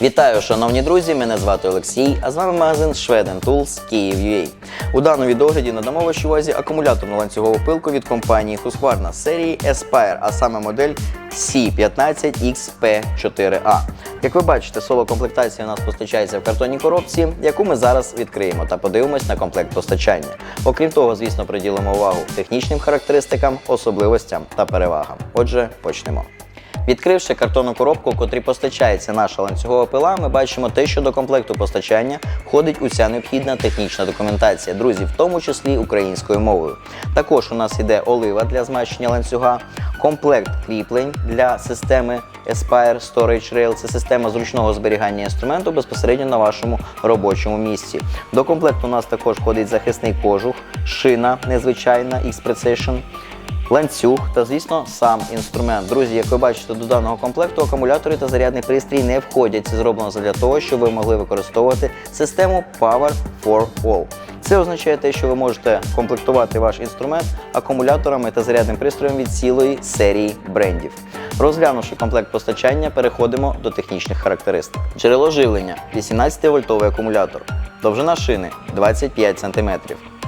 Вітаю, шановні друзі! Мене звати Олексій, а з вами магазин Schweden Tools Kyiv.ua. У даному відогляді надамо вашій увазі акумуляторну ланцюгову пилку від компанії Husqvarna серії Aspire, а саме модель C15XP4A. Як ви бачите, соло-комплектація у нас постачається в картонній коробці, яку ми зараз відкриємо та подивимось на комплект постачання. Окрім того, звісно, приділимо увагу технічним характеристикам, особливостям та перевагам. Отже, почнемо. Відкривши картонну коробку, в котрій постачається наша ланцюгова пила, ми бачимо те, що до комплекту постачання входить уся необхідна технічна документація, друзі, в тому числі українською мовою. Також у нас йде олива для змащення ланцюга, комплект кріплень для системи Aspire Storage Rail. Це система зручного зберігання інструменту безпосередньо на вашому робочому місці. До комплекту у нас також входить захисний кожух, шина незвичайна X-Precision, ланцюг та, звісно, сам інструмент. Друзі, як ви бачите, до даного комплекту акумулятори та зарядний пристрій не входять. Це зроблено для того, щоб ви могли використовувати систему Power for All. Це означає те, що ви можете комплектувати ваш інструмент акумуляторами та зарядним пристроєм від цілої серії брендів. Розглянувши комплект постачання, переходимо до технічних характеристик. Джерело живлення 18-вольтовий акумулятор, довжина шини 25 см,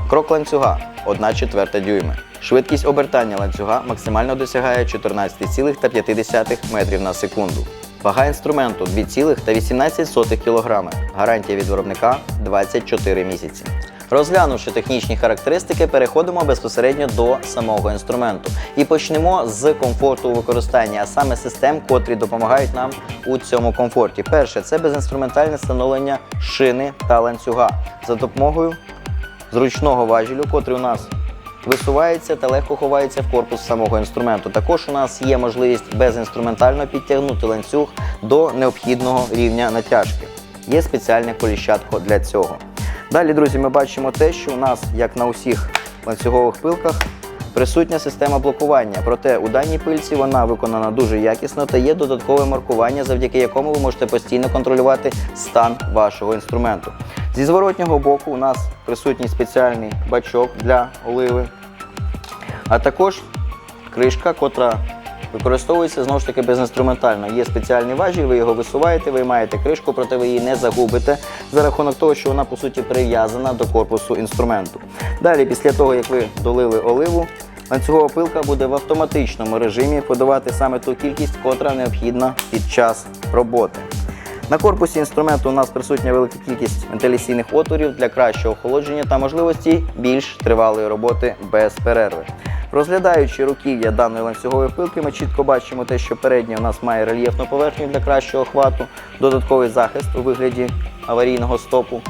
крок ланцюга 1 четверта дюйми. Швидкість обертання ланцюга максимально досягає 14,5 метрів на секунду. Вага інструменту 2,18 кг. Гарантія від виробника 24 місяці. Розглянувши технічні характеристики, переходимо безпосередньо до самого інструменту і почнемо з комфорту у використанні, а саме систем, котрі допомагають нам у цьому комфорті. Перше це безінструментальне встановлення шини та ланцюга за допомогою зручного важелю, котрий у нас висувається та легко ховається в корпус самого інструменту. Також у нас є можливість безінструментально підтягнути ланцюг до необхідного рівня натяжки. Є спеціальне коліщатко для цього. Далі, друзі, ми бачимо те, що у нас, як на усіх ланцюгових пилках, присутня система блокування. Проте у даній пильці вона виконана дуже якісно та є додаткове маркування, завдяки якому ви можете постійно контролювати стан вашого інструменту. Зі зворотнього боку у нас присутній спеціальний бачок для оливи, а також кришка, котра використовується знову ж таки безінструментально. Є спеціальний важіль, ви його висуваєте, виймаєте кришку, проте ви її не загубите за рахунок того, що вона по суті прив'язана до корпусу інструменту. Далі, після того, як ви долили оливу, ланцюгова пилка буде в автоматичному режимі подавати саме ту кількість, котра необхідна під час роботи. На корпусі інструменту у нас присутня велика кількість вентиляційних отворів для кращого охолодження та можливості більш тривалої роботи без перерви. Розглядаючи руків'я даної ланцюгової пилки, ми чітко бачимо те, що передня у нас має рельєфну поверхню для кращого охвату, додатковий захист у вигляді аварійного стопу.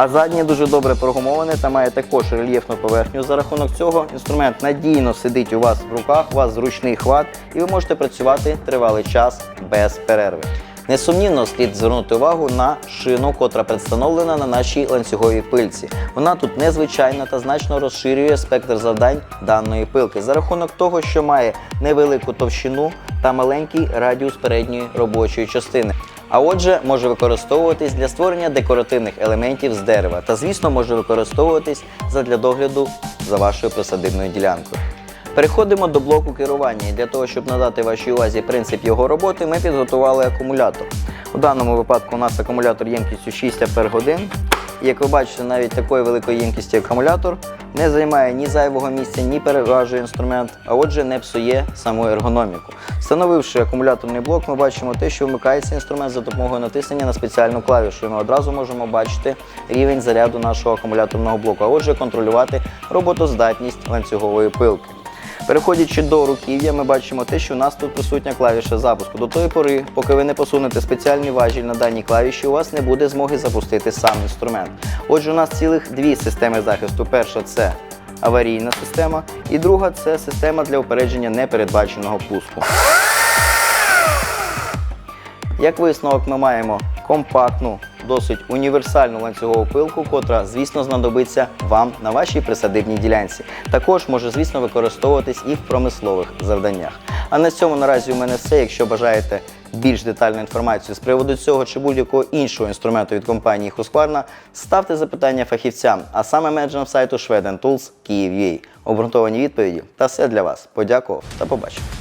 А заднє дуже добре прогумоване та має також рельєфну поверхню. За рахунок цього інструмент надійно сидить у вас в руках, у вас зручний хват, і ви можете працювати тривалий час без перерви. Несумнівно слід звернути увагу на шину, котра представлена на нашій ланцюговій пильці. Вона тут незвичайна та значно розширює спектр завдань даної пилки за рахунок того, що має невелику товщину та маленький радіус передньої робочої частини. А отже, може використовуватись для створення декоративних елементів з дерева та, звісно, може використовуватись задля догляду за вашою присадибною ділянкою. Переходимо до блоку керування. І для того, щоб надати вашій увазі принцип його роботи, ми підготували акумулятор. У даному випадку у нас акумулятор ємкістю 6 Ах. Як ви бачите, навіть такої великої ємкісті акумулятор не займає ні зайвого місця, ні переважує інструмент, а отже, не псує саму ергономіку. Встановивши акумуляторний блок, ми бачимо те, що вмикається інструмент за допомогою натиснення на спеціальну клавішу. І ми одразу можемо бачити рівень заряду нашого акумуляторного блоку, а отже, контролювати роботоздатність ланцюгової пилки. Переходячи до руків'я, ми бачимо те, що у нас тут присутня клавіша запуску. До тої пори, поки ви не посунете спеціальний важіль на даній клавіші, у вас не буде змоги запустити сам інструмент. Отже, у нас цілих дві системи захисту. Перша це аварійна система, і друга це система для упередження непередбаченого пуску. Як висновок, ми маємо компактну, досить універсальну ланцюгову пилку, котра, звісно, знадобиться вам на вашій присадибній ділянці. Також може, звісно, використовуватись і в промислових завданнях. А на цьому наразі у мене все. Якщо бажаєте більш детальну інформацію з приводу цього чи будь-якого іншого інструменту від компанії Husqvarna, ставте запитання фахівцям, а саме менеджерам сайту Schweden Tools Kyiv.ua. Обґрунтовані відповіді та все для вас. Подякував та побачив.